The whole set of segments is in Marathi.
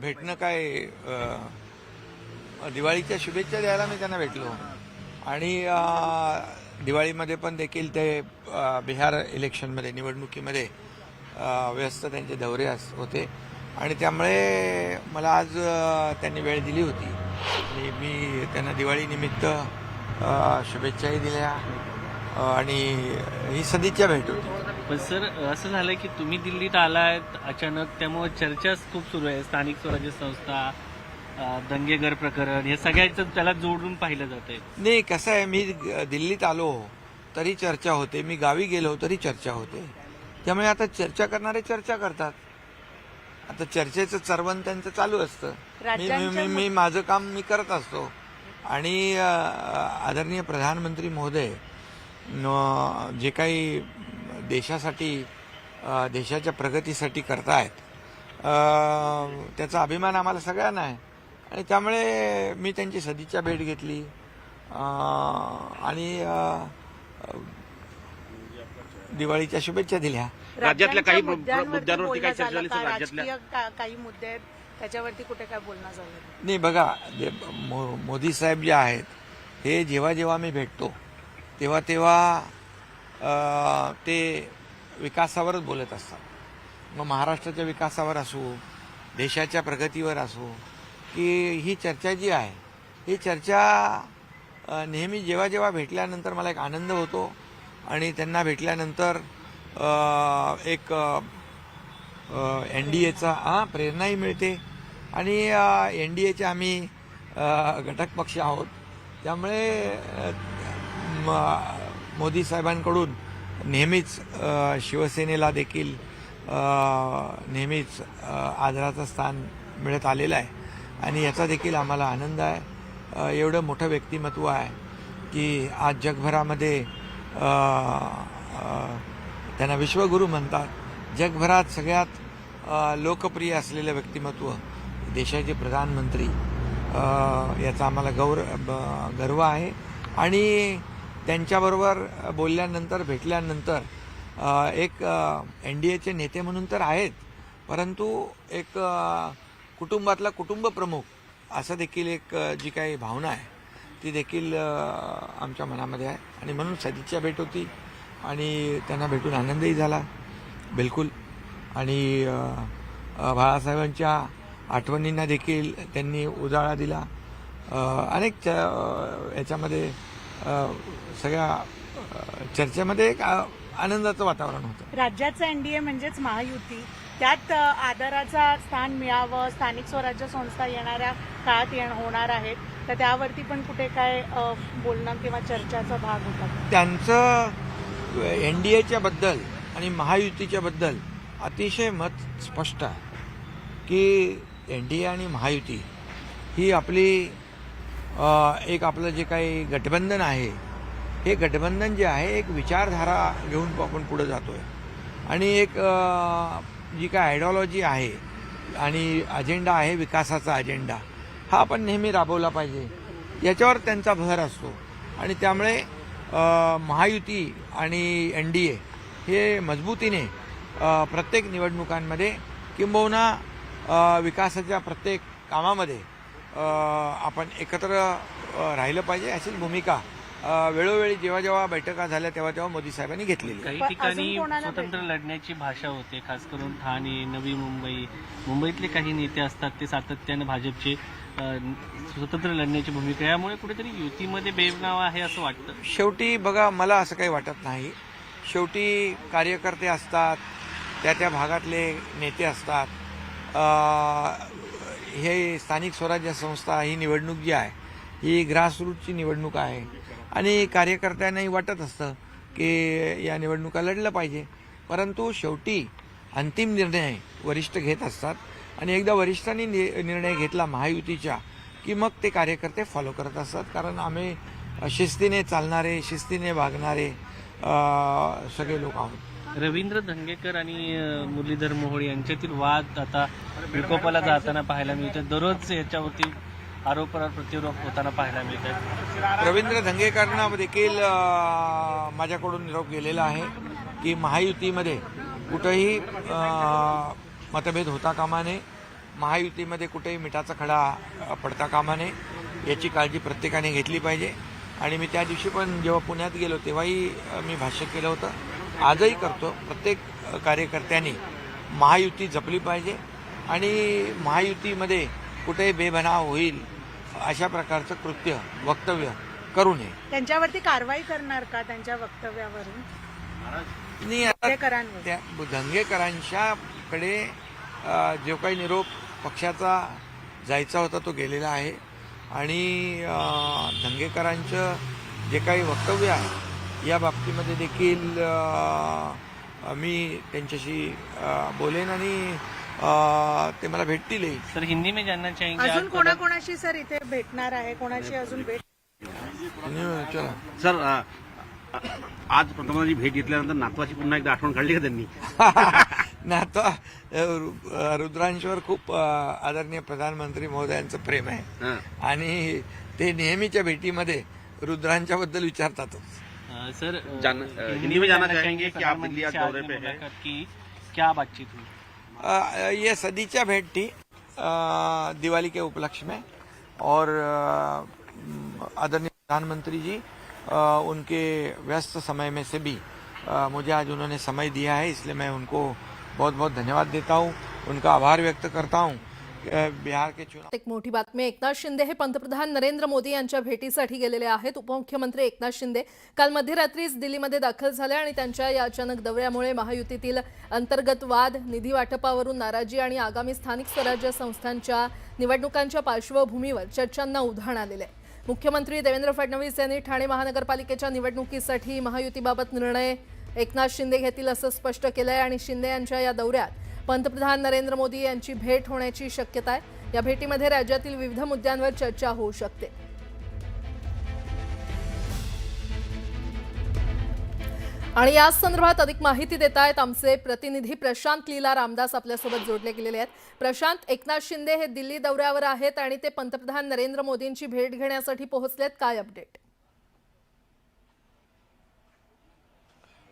भेटणं काय दिवाळीच्या शुभेच्छा द्यायला मी त्यांना भेटलो. आणि दिवाळीमध्ये पण देखील ते बिहार इलेक्शनमध्ये निवडणुकीमध्ये व्यस्त त्यांचे दौरे अस- होते. आणि त्यामुळे मला आज त्यांनी वेळ दिली होती. आणि मी त्यांना दिवाळीनिमित्त शुभेच्छाही दिल्या. आणि ही सदिच्छा भेट होती. पण सर असं झालंय की तुम्ही दिल्लीत आलायत अचानक त्यामुळे चर्चा खूप सुरू आहे. स्थानिक स्वराज्य संस्था अं, दंगेकर प्रकरण हे सगळ्याचं त्याला जोडून पाहिलं जात आहे. नाही कसं आहे मी दिल्लीत आलो तरी चर्चा होते. मी गावी गेलो तरी चर्चा होते. त्यामुळे आता चर्चा करणारे चर्चा करतात. आता चर्चेचं चरवण त्यांचं चालू असतं. मी मी- मी मी माझं काम मी करत असतो. आणि आदरणीय प्रधानमंत्री महोदय जे काही देशासाठी देशाच्या प्रगतीसाठी करतायत. त्याचा अभिमान आम्हाला सगळ्यांना आहे. आणि त्यामुळे मी त्यांची सदिच्छा भेट घेतली. आणि दिवाळीच्या शुभेच्छा दिल्या. राज्यातल्या काही मुद्द्यांवरती काही चर्चा झाली? राज्यातल्या? मुद्दे आहेत त्याच्यावरती कुठे काय बोलणं झालं नाही. बघा मो- मोदी साहेब जे आहेत हे जेव्हा जेव्हा मी भेटतो तेव्हा तेव्हा ते विकासावरच बोलत असतात. मग महाराष्ट्राच्या विकासावर असो देशाच्या प्रगतीवर असो की ही चर्चा जी आहे ही चर्चा नेहमी जेव्हा जेव्हा भेटल्यानंतर मला एक आनंद होतो आणि त्यांना भेटल्यानंतर एक एन डी एचा हां प्रेरणाही मिळते आणि एन डी एचे आम्ही घटक पक्ष आहोत. त्यामुळे मोदी साहेबांकडून नेहमीच शिवसेनेला देखील नेहमीच आदराचं स्थान मिळत आलेलं आहे. आणि याचा देखील आम्हाला आनंद आहे. एवढं मोठं व्यक्तिमत्व आहे की आज जगभरामध्ये त्यांना विश्वगुरू म्हणतात. जगभरात सगळ्यात लोकप्रिय असलेलं व्यक्तिमत्व देशाचे प्रधानमंत्री. याचा आम्हाला गौर ब- गर्व आहे. आणि त्यांच्याबरोबर बोलल्यानंतर भेटल्यानंतर एक एन डी एचे नेते म्हणून तर आहेत परंतु एक कुटुंबातला कुटुंब प्रमुख असं देखील एक जी काही भावना आहे ती देखील आमच्या मनामध्ये आहे. आणि म्हणून सदिच्छा भेट होती आणि त्यांना भेटून आनंदही झाला बिलकुल. आणि बाळासाहेबांच्या आठवणींना देखील त्यांनी उजाळा दिला. अनेक याच्यामध्ये सगळ्या चर्चेमध्ये एक आनंदाचं वातावरण होतं. राज्याचं एनडीए म्हणजेच महायुती त्यात आदराचा स्थान मिळावं स्थानिक स्वराज्य संस्था येणाऱ्या काळात येण होणार आहेत. तर त्यावरती पण कुठे काय बोलणं किंवा चर्चाचा भाग होता? त्यांचं एन डी एच्या बद्दल आणि महायुतीच्या बद्दल अतिशय मत स्पष्ट आहे की एन डी ए आणि महायुती ही आपली एक आपलं जे काही गठबंधन आहे हे गठबंधन जे आहे एक विचारधारा घेऊन आपण पुढं जातो आहे आणि एक जी काय आयडिओलॉजी आहे आणि अजेंडा आहे विकासाचा अजेंडा हा आपण नेहमी राबवला पाहिजे. याच्यावर त्यांचा भर असतो. आणि त्यामुळे महायुती आणि एन डी ए हे मजबूतीने प्रत्येक निवडणुकांमध्ये किंबहुना विकासाच्या प्रत्येक कामामध्ये आपण एकत्र राहिलं पाहिजे अशीच भूमिका वेळोवेळी जेव्हा जेव्हा बैठका झाल्या तेव्हा तेव्हा मोदी साहेबांनी घेतलेली. काही ठिकाणी स्वतंत्र लढण्याची भाषा होते खास करून ठाणे नवी मुंबई. मुंबईतले काही नेते असतात ते सातत्याने भाजपचे स्वतंत्र लढण्याची भूमिका यामुळे कुठेतरी युतीमध्ये बेबनाव आहे असं वाटतं. शेवटी बघा मला असं काही वाटत नाही. शेवटी कार्यकर्ते असतात त्या त्या भागातले नेते असतात. अ, हे स्थानिक स्वराज्य संस्था ही निवडणूक जी आहे ही ग्रासरूटची निवडणूक आहे. आणि कार्यकर्त्यांनाही वाटत असतं की या निवडणुका लढलं पाहिजे. परंतु शेवटी अंतिम निर्णय वरिष्ठ घेत असतात आणि एकदा वरिष्ठांनी नि- निर्णय घेतला महायुतीच्या की मग ते कार्यकर्ते फॉलो करत असतात. कारण आम्ही शिस्तीने चालणारे शिस्तीने वागणारे सगळे लोक आहोत. रवींद्र धंगेकर आणि मुरलीधर मोहोळ यांच्यातील वाद आता विकोपाला जाताना पाहायला मिळतात दररोज याच्यावरती आरोप प्रत्यारोप होताना पाहायला मिळतात रवींद्र धंगेकरांना देखील माझ्याकडून निरोप गेलेला आहे की महायुतीमध्ये कुठंही मतभेद होता कामा नये महायुतीमध्ये कुठेही मिठाचा खडा पडता कामा नये याची काळजी प्रत्येकाने घेतली पाहिजे. आणि मी त्या दिवशी पण जेव्हा पुण्यात गेलो तेव्हाही मी भाष्य केलं होतं. आजही करतो. प्रत्येक कार्यकर्त्यांनी महायुती जपली पाहिजे आणि महायुतीमध्ये कुठेही बेबनाव होईल अशा प्रकारचं कृत्य वक्तव्य करू नये. त्यांच्यावरती कारवाई करणार का त्यांच्या वक्तव्यावरून? अ, जो काही निरोप पक्षाचा जायचा होता तो गेलेला आहे. आणि अ, दंगेकरांचं जे काही वक्तव्य आहे या बाबतीमध्ये देखील मी त्यांच्याशी बोलेन आणि ते मला भेटतीलही सर हिंदी में जानना चाहेंगे अजून कोणाकोणाशी सर इथे भेटणार आहे? कोणाशी अजून भेट चला. सर अ, अ, आज पंतप्रधानांची भेट घेतल्यानंतर नातवाची पुन्हा एकदा आठवण काढली का त्यांनी? अ, रु- रुद्रांशवर खूप अ, आदरणीय प्रधानमंत्री महोदयांचं प्रेम आहे. हं. आणि ते नेहमीच्या भेटीमध्ये रुद्रांच्या बद्दल विचारतातच. सर जान- हिंदी में जाना चाहेंगे कि आप दिल्ली आज दौरे पे हैं। की क्या बातचीत हुई ये सदीचा भेंट थी दिवाली के उपलक्ष्य में और आदरणीय प्रधानमंत्री जी उनके व्यस्त समय में से भी मुझे आज उन्होंने समय दिया है इसलिए मैं उनको बहुत बहुत धन्यवाद देता हूँ उनका आभार व्यक्त करता हूँ बिहार के चुनाव. एक मोठी बातमी एकनाथ शिंदे हे पंतप्रधान नरेंद्र मोदी यांच्या भेटीसाठी गेलेले आहेत. उपमुख्यमंत्री एकनाथ शिंदे काल मध्यरात्रीच दिल्लीमध्ये दाखल झाले आणि त्यांच्या या अचानक दौऱ्यामुळे महायुतीतील अंतर्गत वाद निधी वाटपावरून नाराजी आणि आगामी स्थानिक स्वराज्य संस्थांच्या निवडणुकांच्या पार्श्वभूमीवर चर्चांना उधाण आलेले. आहे मुख्यमंत्री देवेंद्र फडणवीस यांनी ठाणे महानगरपालिकेच्या निवडणुकीसाठी महायुतीबाबत निर्णय एकनाथ शिंदे घेतील असं स्पष्ट केलंय आणि शिंदे यांच्या या दौऱ्यात पंतप्रधान नरेंद्र मोदी यांची भेट होण्याची शक्यता आहे. या भेटीमध्ये राज्यातील विविध मुद्द्यांवर चर्चा होऊ शकते. आणि याच संदर्भात अधिक माहिती देत आहेत आमचे प्रतिनिधी प्रशांत लीला रामदास आपल्यासोबत जोडले गेलेले आहेत. प्रशांत एकनाथ शिंदे हे दिल्ली दौऱ्यावर आहेत आणि ते पंतप्रधान नरेंद्र मोदींची भेट घेण्यासाठी पोहोचलेत. काय अपडेट?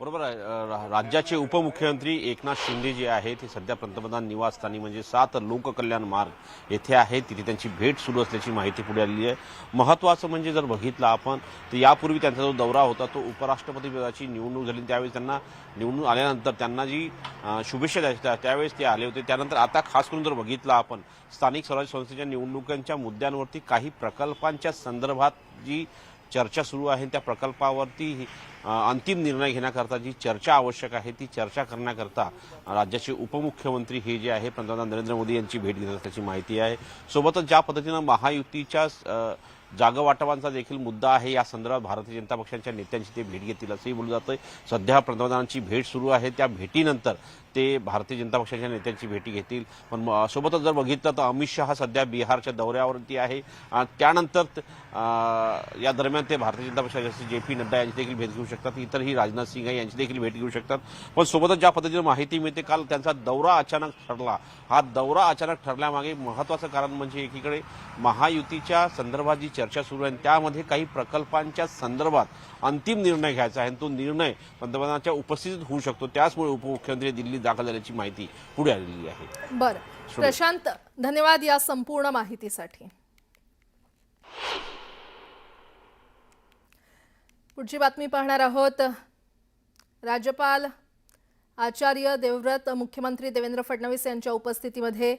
बरोबर आहे. राज्याचे उपमुख्यमंत्री एकनाथ शिंदे जे आहेत ते सध्या पंतप्रधान निवासस्थानी म्हणजे सात लोककल्याण मार्ग येथे आहेत. तिथे त्यांची भेट सुरू असल्याची माहिती पुढे आलेली आहे. महत्वाचं म्हणजे जर बघितलं आपण तर यापूर्वी त्यांचा जो दौरा होता तो उपराष्ट्रपतीपदाची निवडणूक झाली. त्यावेळेस त्यांना निवडणूक आल्यानंतर त्यांना जी शुभेच्छा द्यायच्या त्यावेळेस ते आले होते. त्यानंतर आता खास करून जर बघितलं आपण स्थानिक स्वराज्य संस्थेच्या निवडणुकांच्या मुद्द्यांवरती काही प्रकल्पांच्या संदर्भात जी चर्चा सुरू आहे त्या प्रकल्पावरती अंतिम निर्णय घेण्याकरता जी चर्चा आवश्यक आहे ती चर्चा करण्याकरता राज्याचे उपमुख्यमंत्री हे जे आहे पंतप्रधान नरेंद्र मोदी यांची भेट घेत असल्याची माहिती आहे. सोबतच ज्या पद्धतीनं महायुतीच्या अ, देखील मुद्दा आहे. या संदर्भात भारतीय जनता पक्षाच्या नेत्यांची ते भेट घेतील असंही बोललं जातंय. सध्या पंतप्रधानांची भेट सुरू आहे. त्या भेटीनंतर ते भारतीय जनता पक्षाच्या नेत्यांची भेटी घेतील. पण म- सोबतच जर बघितलं तर अमित शहा सध्या बिहारच्या दौऱ्यावरती आहे. आणि त्यानंतर या दरम्यान ते भारतीय जनता पक्षाचे जे पी नड्डा यांची देखील भेट घेऊ शकतात. इतरही राजनाथ सिंह यांची देखील भेट घेऊ शकतात. पण सोबतच ज्या पद्धतीने माहिती मिळते काल त्यांचा दौरा अचानक ठरला. हा दौरा अचानक ठरल्यामागे महत्वाचं कारण म्हणजे एकीकडे महायुतीच्या संदर्भात जी चर्चा सुरू आहे त्यामध्ये काही प्रकल्पांच्या संदर्भात अंतिम निर्णय घ्यायचा आहे तो निर्णय पंतप्रधानांच्या उपस्थितीत होऊ शकतो. त्याचमुळे उपमुख्यमंत्री दिल्लीत दाखल झाल्याची माहिती पुढे आलेली आहे. बरं. प्रशांत धन्यवाद या संपूर्ण माहितीसाठी. पुढची बातमी पाहणार आहोत. राज्यपाल आचार्य देवव्रत मुख्यमंत्री देवेंद्र फडणवीस यांच्या उपस्थितीमध्ये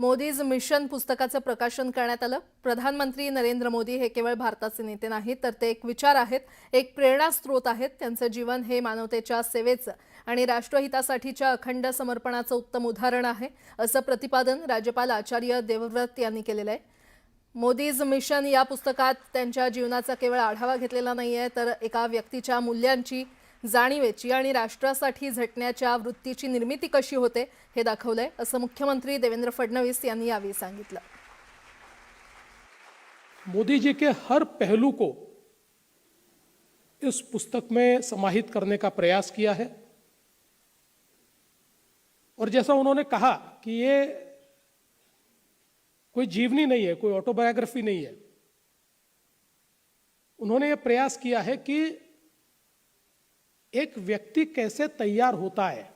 मोदीज मिशन पुस्तकाचं प्रकाशन करण्यात आलं. प्रधानमंत्री नरेंद्र मोदी हे केवळ भारताचे नेते नाहीत तर ते एक विचार आहेत एक प्रेरणास्त्रोत आहेत. त्यांचं जीवन हे मानवतेच्या सेवेचं आणि राष्ट्रहितासाठीच्या अखंड समर्पणाचं उत्तम उदाहरण आहे असं प्रतिपादन राज्यपाल आचार्य देवव्रत यांनी केलेलं आहे. मोदीज मिशन या पुस्तकात त्यांच्या जीवनाचा केवळ आढावा घेतलेला नाही आहे तर एका व्यक्तीच्या मूल्यांची जाणीवेची आणि राष्ट्रासाठी झटण्याच्या वृत्तीची निर्मिती कशी होते हे दाखवलंय असं मुख्यमंत्री देवेंद्र फडणवीस यांनी यावेळी सांगितलं. मोदी जी के हर पहलू को इस पुस्तक में समाहित करने का प्रयास किया है। और जैसा उन्होंने कहा कि ये कोई जीवनी नहीं है कोई ऑटोबायोग्राफी नहीं है उन्होंने ये प्रयास किया है कि एक व्यक्ति कैसे तैयार होता है?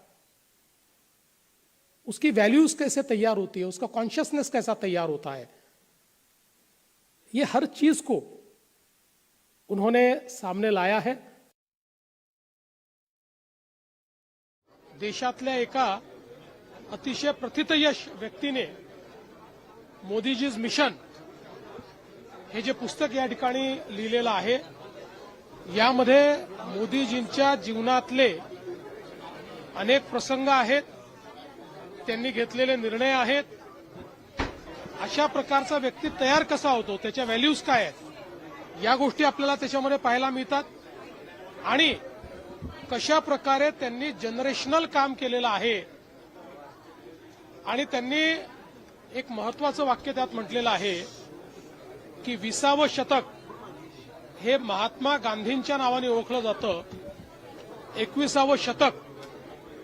उसकी वैल्यूज़ कैसे तैयार होती है? उसका कॉन्शियसनेस कैसा तैयार होता है? ये हर चीज़ को उन्होंने सामने लाया है। देशातल्या एका अतिशय प्रथितयश व्यक्तीने मोदीजीज मिशन हे जे पुस्तक या ठिकाणी लिहिलेलं आहे. यामध्ये मोदीजींच्या जीवनातले अनेक प्रसंग आहेत. त्यांनी घेतलेले निर्णय आहेत. अशा प्रकारचा व्यक्ती तयार कसा होतो? त्याच्या व्हॅल्यूज काय आहेत? या गोष्टी आपल्याला त्याच्यामध्ये पाहायला मिळतात. आणि कशा प्रकारे त्यांनी जनरेशनल काम केलेलं आहे? आणि त्यांनी एक महत्वाचं वाक्य त्यात म्हटलेलं आहे की विसावं शतक हे महात्मा गांधींच्या नावाने ओळखलं जातं. एकविसावं शतक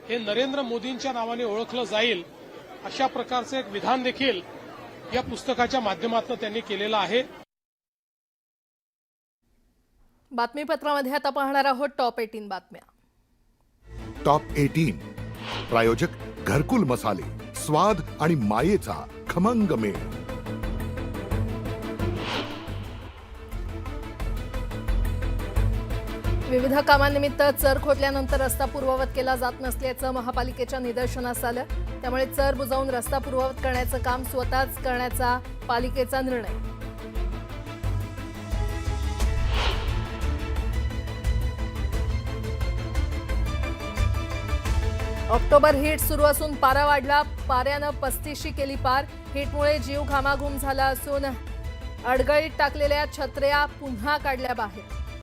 हे नरेंद्र मोदींच्या नावाने ओळखलं जाईल अशा प्रकारचं एक विधान देखील या पुस्तकाच्या माध्यमातून त्यांनी केलेलं आहे. बातमीपत्रामध्ये आता पाहणार आहोत टॉप एटीन बातम्या. टॉप एटीन प्रायोजक घरकुल मसाले स्वाद आणि मायेचा खमंग मेळ. विविध कामांनिमित्त चर खोटल्यानंतर रस्ता पूर्ववत केला जात नसल्याचं महापालिकेच्या निदर्शनास आलं. त्यामुळे चर बुजावून रस्ता पूर्ववत करण्याचं काम स्वतःच करण्याचा पालिकेचा निर्णय. ऑक्टोबर हिट सुरू असून पारा वाढला. पाऱ्यानं पस्तीशी केली पार. हिटमुळे जीव घामाघूम झाला असून अडगळीत टाकलेल्या छत्र्या पुन्हा काढल्या बाहेर.